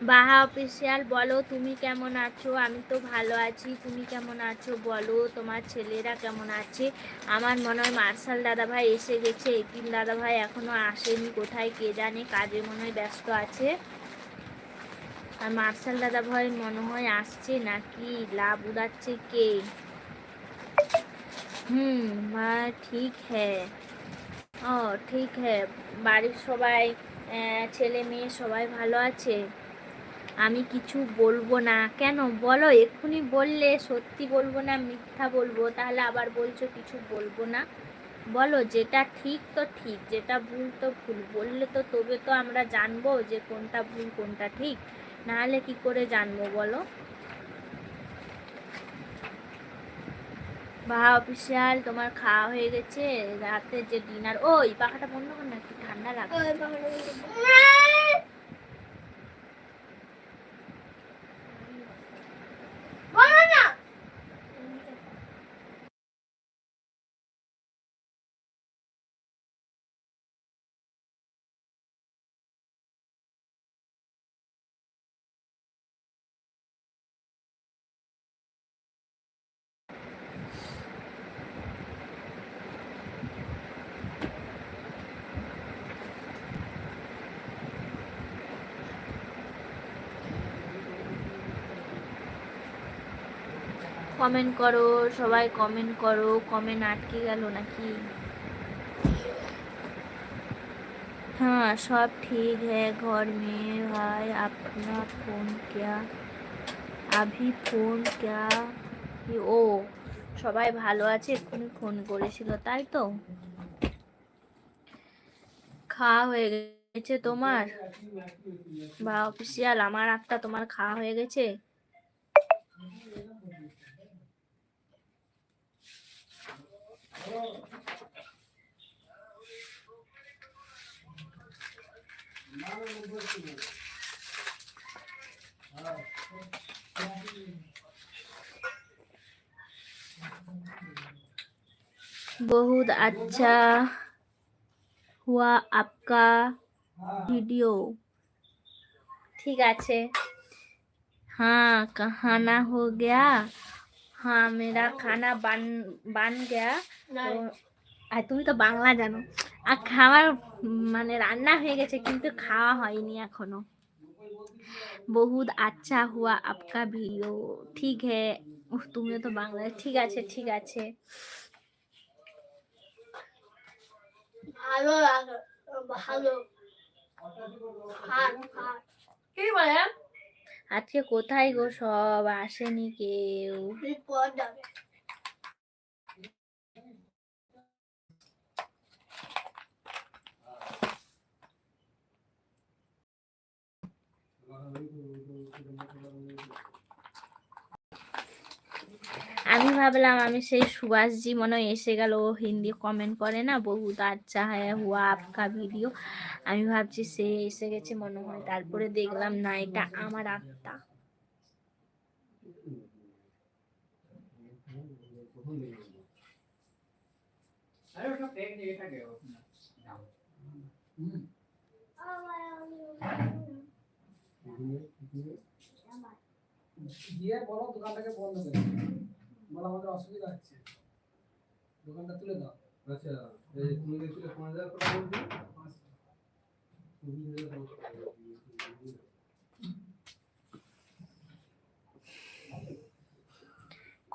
বাহা, official বলো, তুমি কেমন আছো? আমি তো ভালো আছি, তুমি কেমন আছো বলো? তোমার ছেলেরা কেমন আছে? আমার মনে হয় মার্শাল দাদাভাই এসে গেছে। একিম দাদাভাই এখনও আসেনি। কোথায় কে জানে? কাজে মনে হয় ব্যস্ত আছে। আর মার্শাল দাদাভাই মনে হয় আসছে নাকি? লাভ উড়াচ্ছে কে? হুম, মা, ঠিক হ্যাঁ। ও, ঠিক হ্যাঁ। বাড়ির সবাই ছেলে মেয়ে সবাই ভালো আছে? আমি কিছু বলব না। কেন? বলো, এক্ষুনি বললে সত্যি বলব না, মিথ্যা বলব? তাহলে আবার বলছো কিছু বলব না? বলো, যেটা ঠিক তো ঠিক, যেটা ভুল তো ভুল। বললে তো তবে তো আমরা জানব যে কোনটা ভুল, কোনটা ঠিক। নাহলে কি করে জানব, বলো? বা অফিসিয়াল, তোমার খাওয়া হয়ে গেছে। রাতে যে ডিনার, ওই, পাখাটা বন্ধ কর না, একটু ঠান্ডা লাগবে কমেন্ট করো সবাই কমেন্ট করো কমেন্ট আটকে গেল নাকি हाँ सब ठीक है घर में भाई अपना फोन क्या अभी फोन क्या কি ও সবাই ভালো আছে এক্ষুনি ফোন করেছিল তাই তো খাওয়া হয়ে গেছে তোমার বা অফিসিয়াল আমার একটা তোমার খাওয়া হয়ে গেছে बहुत अच्छा हुआ आपका वीडियो। ठीक আছে हाँ खाना हो गया। হ্যাঁ মেরা খানা বান বান গেয়া আর তুমি তো বাংলা জানো আর খাওয়ার মানে রান্না হয়ে গেছে কিন্তু খাওয়া হয়নি এখনও বহুত আচ্ছা হুয়া আপকা ভিডিও ঠিক হে তুমিও তো বাংলা ঠিক আছে ঠিক আছে ভালো ভালো। কি বলেন আজকে কোথায় গো সব? আসেনি কেউ। আমি ভাবলাম, আমি সেই সুভাষজি মনে এসে গেল। ও হিন্দি কমেন্ট করে না? বহুত আচ্ছা হ্যাঁ হুয়া আপকা ভিডিও আমি ভাবছি সে এসে গেছে মনে হয়। তারপরে দেখলাম না এটা আমার আত্মা। গিয়ে বলো দোকানটাকে বন্ধ করে বলো আমাদের অসুবিধা হচ্ছে। দোকানটা তুলে দাও। আচ্ছা এই তুমি দেখছিলে পাঁচ হাজার টাকা বলছি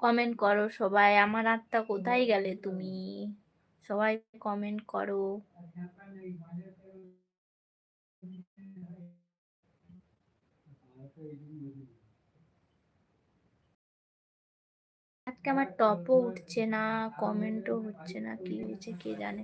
কমেন্ট করো সবাই, আমার আত্মা কোথায় গেলে তুমি? সবাই কমেন্ট করো। আজকে আমার টপও উঠছে না কমেন্টও হচ্ছে না, কি হয়েছে কে জানে?